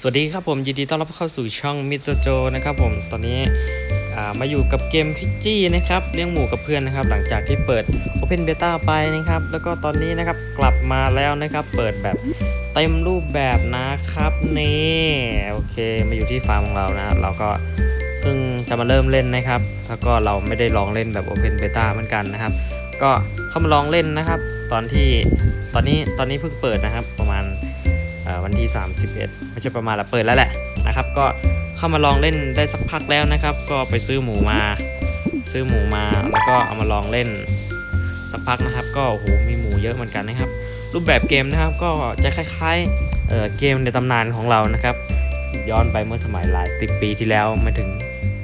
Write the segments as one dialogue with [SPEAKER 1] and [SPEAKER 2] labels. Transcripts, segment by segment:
[SPEAKER 1] สวัสดีครับผมยินดีต้อนรับเข้าสู่ช่องมิสเตอร์โจนะครับผมตอนนี้ามาอยู่กับเกมพิจจี้นะครับเลี้ยงหมูกับเพื่อนนะครับ หลังจากที่เปิด Open Beta ไปนะครับ แล้วก็ตอนนี้นะครับกลับมาแล้วนะครับ เปิดแบบเต็มรูปแบบนะครับนี่โอเคมาอยู่ที่ฟาร์มของเรานะเราก็เพิ่งจะมาเริ่มเล่นนะครับแล้วก็เราไม่ได้ลองเล่นแบบ Open Beta เหมือนกันนะครับ ก็เข้ามาลองเล่นนะครับ ตอนที่ตอนนี้ตอนนี้เพิ่งเปิดนะครับประมาณ วันที่ 31ไม่ใช่ประมาณละเปิดแล้วแหละนะครับ ก็เข้ามาลองเล่นได้สักพักแล้วนะครับ ก็ไปซื้อหมูมา ซื้อหมูมาแล้วก็เอามาลองเล่นสักพักนะครับ ก็โอ้โหมีหมูเยอะเหมือนกันนะครับ รูปแบบเกมนะครับก็จะคล้ายๆเเกมในตำนานของเรานะครับ ย้อนไปเมื่อสมัยหลายสิบปีที่แล้วไม่ถึง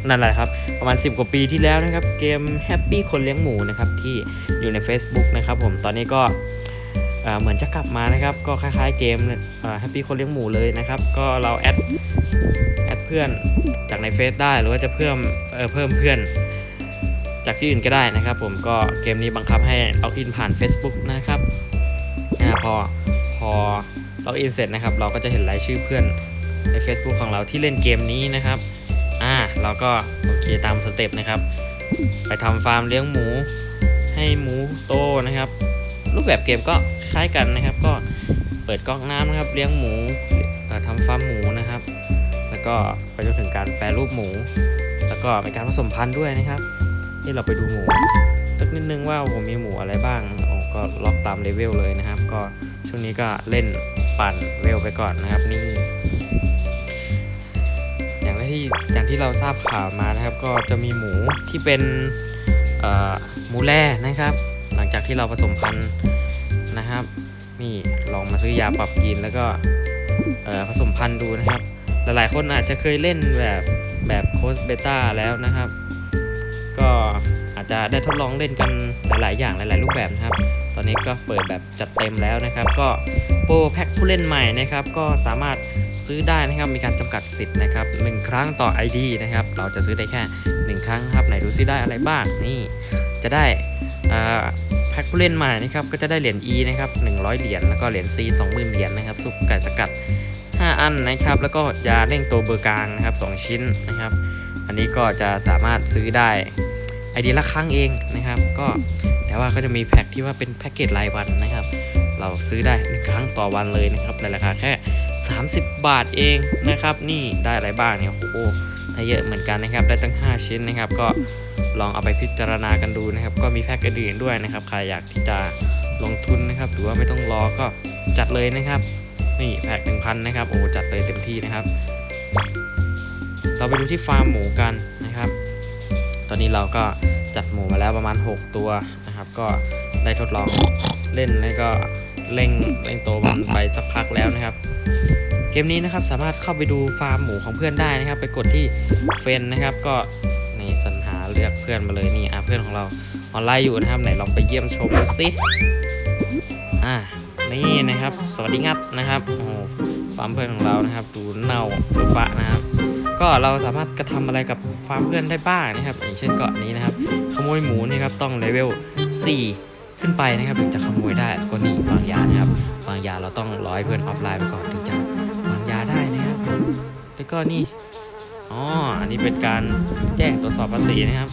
[SPEAKER 1] นั่นแหละครับประมาณ 10 กว่าปีที่แล้วนะครับ เกม Happy คนเลี้ยงหมูนะครับที่อยู่ใน Facebook นะครับผมตอนนี้ก็ เหมือนจะกลับมานะครับ ก็คล้ายๆเกมแฮปปี้คนเลี้ยงหมูเลยนะครับ ก็เราแอดแอดเพื่อนจากในเฟซได้หรือว่าจะเพิ่มเเพิ่มเพื่อน จากที่อื่นก็ได้นะครับ ผมก็เกมนี้บังคับให้ล็อกอินผ่าน Facebook นะครับอพอพอล็อกอินเสร็จนะครับ เราก็จะเห็นรายชื่อเพื่อนใน Facebook ของเราที่เล่นเกมนี้นะครับอ่าเราก็โอเคตามสเต็ปนะครับ ไปทำฟาร์มเลี้ยงหมู ให้หมูโตนะครับ รูปแบบเกมก็คล้ายกันนะครับ ก็เปิดก๊อกน้ำนะครับ เลี้ยงหมูเอ่อทำฟาร์มหมูนะครับ แล้วก็ไปจนถึงการแปรรูปหมู แล้วก็เป็นการผสมพันธุ์ด้วยนะครับ ที่เราไปดูหมู สักนิดนึงว่าผมมีหมูอะไรบ้างโอ้ก็ล็อกตามเลเวลเลยนะครับ ก็ช่วงนี้ก็เล่นปั่นเวลไปก่อนนะครับนี่อย่างที่อย่างที่เราทราบข่าวมานะครับ ก็จะมีหมูที่เป็นเอ่อหมูแร่นะครับ ลังจากที่เราผสมพันธุ์นะครับ นี่ลองมาซื้อยาปรับกินแล้วก็ผสมพันธุ์ดูนะครับ หลายๆคนอาจจะเคยเล่นแบบแบบโค้ดเบต้าแล้วนะครับ ก็อาจจะได้ทดลองเล่นกันหลายๆ อย่างหลาย ๆ รูปแบบนะครับ ตอนนี้ก็เปิดแบบจัดเต็มแล้วนะครับ ก็โปรแพ็คผู้เล่นใหม่นะครับ ก็สามารถซื้อได้นะครับ มีการจำกัดสิทธิ์นะครับหนึ่งครั้งต่อ ID นะครับ เราจะซื้อได้แค่หนึ่งครั้งครับ ไหนดูซิได้อะไรบ้าง นี่ จะได้อ่า แพ็คผู้เล่นใหม่นะครับก็จะได้เหรียญ E นะครับ100 เหรียญแล้วก็เหรียญ C 20,000 เหรียญนะครับซุปไก่สกัด 5 อันนะครับแล้วก็ยาเร่งตัวเบอร์กลางนะครับ2ชิ้นนะครับ อันนี้ก็จะสามารถซื้อได้ไอเดียละครั้งเองนะครับ ก็แต่ว่าก็จะมีแพ็คที่ว่าเป็นแพ็กเกจรายวันนะครับ เราซื้อได้หนึ่งครั้งต่อวันเลยนะครับในราคาแค่ 30 บาทเองนะครับ นี่ได้อะไรบ้างเนี่ยโอ้โหได้เยอะเหมือนกันนะครับ ได้ตั้ง 5 ชิ้นนะครับก็ ลองเอาไปพิจารณากันดูนะครับ ก็มีแพ็กอื่นด้วยนะครับใครอยากที่จะลงทุนนะครับ หรือว่าไม่ต้องรอก็จัดเลยนะครับ นี่แพ็ก1,000นะครับโอ้จัดเลยเต็มที่นะครับ เราไปดูที่ฟาร์มหมูกันนะครับ ตอนนี้เราก็จัดหมูมาแล้วประมาณ 6 ตัวนะครับ ก็ได้ทดลองเล่นแล้วก็เร่งเร่งโตมันไปสักพักแล้วนะครับ เกมนี้นะครับสามารถเข้าไปดูฟาร์มหมูของเพื่อนได้นะครับ ไปกดที่เฟนนะครับ ก็ในสรรหา เลือกเพื่อนมาเลยนี่อะเพื่อนของเราออนไลน์อยู่นะครับไหนลองไปเยี่ยมชมดูสิอ่านี่นะครับ สวัสดีครับนะครับโอ้ฟาร์มเพื่อนของเรานะครับดูเน่าฟ้านะครับ ก็เราสามารถกระทำอะไรกับฟาร์มเพื่อนได้บ้างนะครับ อย่างเช่นเกาะนี้นะครับ ขโมยหมูนี่ครับต้องเลเวล4ขึ้นไปนะครับถึงจะขโมยได้ก็นี่วางยานะครับวางยาเราต้องรอให้เพื่อนออฟไลน์ไปก่อนถึงจะวางยาได้นะครับแล้วก็นี่ อ๋อ อันนี้เป็นการแจ้งตรวจสอบภาษีนะครับ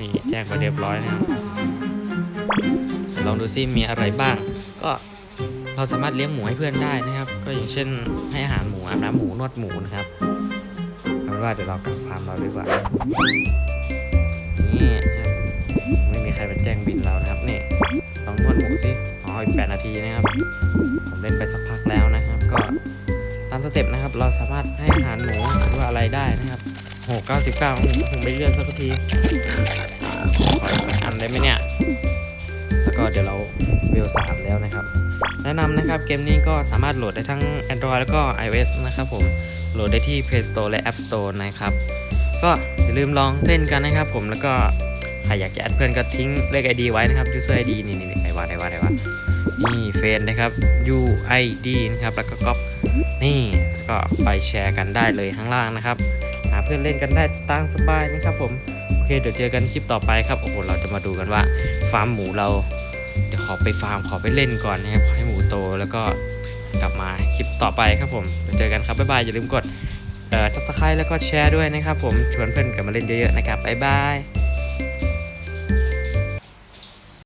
[SPEAKER 1] นี่แจ้งไปเรียบร้อยนะครับลองดูซิมีอะไรบ้าง ก็เราสามารถเลี้ยงหมูให้เพื่อนได้นะครับ ก็อย่างเช่นให้อาหารหมูอาบน้ำหมูนวดหมูนะครับเอาเป็นว่าเดี๋ยวเรากลับฟาร์มเราดีกว่า นี่ไม่มีใครไปแจ้งบินเรานะครับ นี่ลองนวดหมูสิ อ๋ออีกแปดนาทีนะครับ ผมเล่นไปสักพักแล้วนะครับ ก็ ตามสเต็ปนะครับ เราสามารถให้อาหารหมูหรือว่าอะไรได้นะครับโหเก้าสิบเก้าผมไม่เลื่อนสักทีขออีกสักอันได้ไหมเนี่ย แล้วก็เดี๋ยวเราเวลสามแล้วนะครับ แนะนำนะครับเกมนี้ก็สามารถโหลดได้ทั้ง Android แล้วก็ iOS นะครับผม โหลดได้ที่ Play Store และ App Store นะครับ ก็อย่าลืมลองเล่นกันนะครับผม แล้วก็ใครอยากจะแอดเพื่อนก็ทิ้งเลข ID ไว้นะครับ user ID นี่นี่นี่ไอว่าไอว่าไอว่านี่เฟนนะครับ UID นะครับ แล้วก็ก๊อป นี่ก็ไปแชร์กันได้เลยข้างล่างนะครับ หาเพื่อนเล่นกันได้ตามสบายนะครับผม โอเคเดี๋ยวเจอกันคลิปต่อไปครับ โอ้โห เราจะมาดูกันว่าฟาร์มหมูเรา เดี๋ยวขอไปฟาร์มขอไปเล่นก่อนนะครับ ขอให้หมูโตแล้วก็กลับมาคลิปต่อไปครับผมเจอกันครับ บ๊ายบาย อย่าลืมกดเอ่อ subscribe แล้วก็แชร์ด้วยนะครับผม ชวนเพื่อนกลับมาเล่นเยอะๆนะครับ บ๊ายบาย